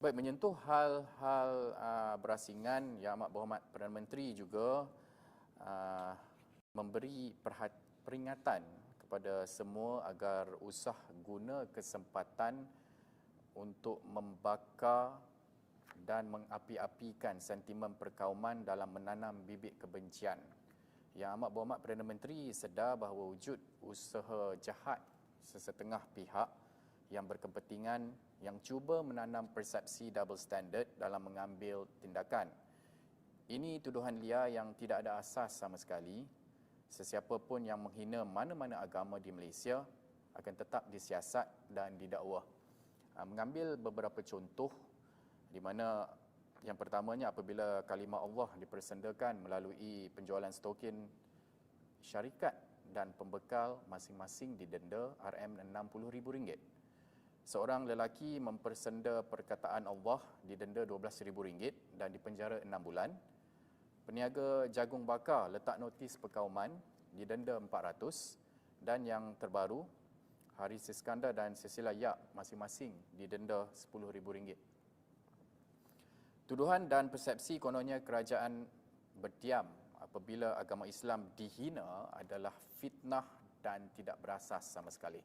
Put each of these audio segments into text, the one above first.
Baik, menyentuh hal-hal uh, berasingan Yang Amat Berhormat Perdana Menteri juga uh, memberi perhat- peringatan kepada semua agar usah guna kesempatan untuk membakar dan mengapi-apikan sentimen perkauman dalam menanam bibit kebencian. Yang Amat Berhormat Perdana Menteri sedar bahawa wujud usaha jahat sesetengah pihak yang berkepentingan yang cuba menanam persepsi double standard dalam mengambil tindakan. Ini tuduhan liar yang tidak ada asas sama sekali. Sesiapa pun yang menghina mana-mana agama di Malaysia akan tetap disiasat dan didakwa. Ah, mengambil beberapa contoh di mana yang pertamanya apabila kalimah Allah dipersendakan melalui penjualan stokin syarikat dan pembekal masing-masing didenda RM60,000 seorang lelaki mempersenda perkataan Allah didenda RM12,000 dan dipenjara 6 bulan. Peniaga jagung bakar letak notis perkauman didenda 400 dan yang terbaru Haris Iskandar dan Cecilia Yap masing-masing didenda RM10,000. Tuduhan dan persepsi kononnya kerajaan berdiam apabila agama Islam dihina adalah fitnah dan tidak berasas sama sekali.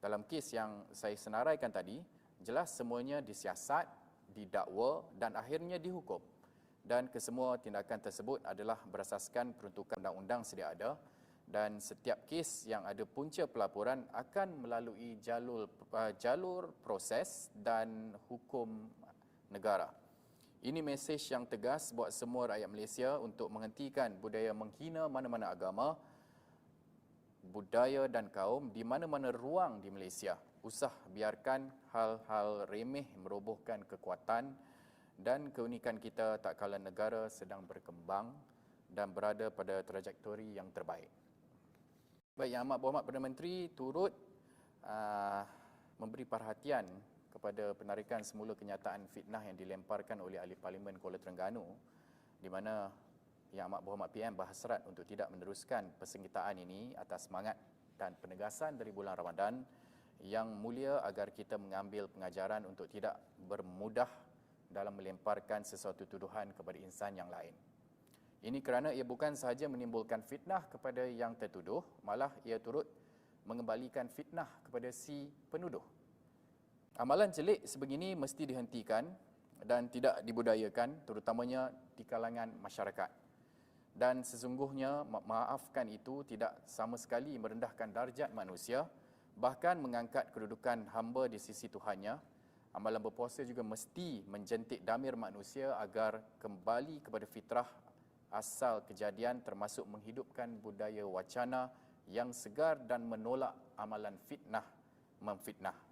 Dalam kes yang saya senaraikan tadi, jelas semuanya disiasat, didakwa dan akhirnya dihukum. Dan kesemua tindakan tersebut adalah berasaskan peruntukan undang-undang sedia ada dan setiap kes yang ada punca pelaporan akan melalui jalur uh, jalur proses dan hukum negara. Ini mesej yang tegas buat semua rakyat Malaysia untuk menghentikan budaya menghina mana-mana agama budaya dan kaum di mana-mana ruang di Malaysia. Usah biarkan hal-hal remeh merobohkan kekuatan dan keunikan kita tak kala negara sedang berkembang dan berada pada trajektori yang terbaik. Baik, Yang Amat Berhormat Perdana Menteri turut uh, memberi perhatian kepada penarikan semula kenyataan fitnah yang dilemparkan oleh ahli parlimen Kuala Terengganu di mana yang Amat Berhormat PM berhasrat untuk tidak meneruskan persengketaan ini atas semangat dan penegasan dari bulan Ramadan yang mulia agar kita mengambil pengajaran untuk tidak bermudah dalam melemparkan sesuatu tuduhan kepada insan yang lain. Ini kerana ia bukan sahaja menimbulkan fitnah kepada yang tertuduh, malah ia turut mengembalikan fitnah kepada si penuduh. Amalan celik sebegini mesti dihentikan dan tidak dibudayakan terutamanya di kalangan masyarakat dan sesungguhnya maafkan itu tidak sama sekali merendahkan darjat manusia bahkan mengangkat kedudukan hamba di sisi Tuhannya. Amalan berpuasa juga mesti menjentik damir manusia agar kembali kepada fitrah asal kejadian termasuk menghidupkan budaya wacana yang segar dan menolak amalan fitnah memfitnah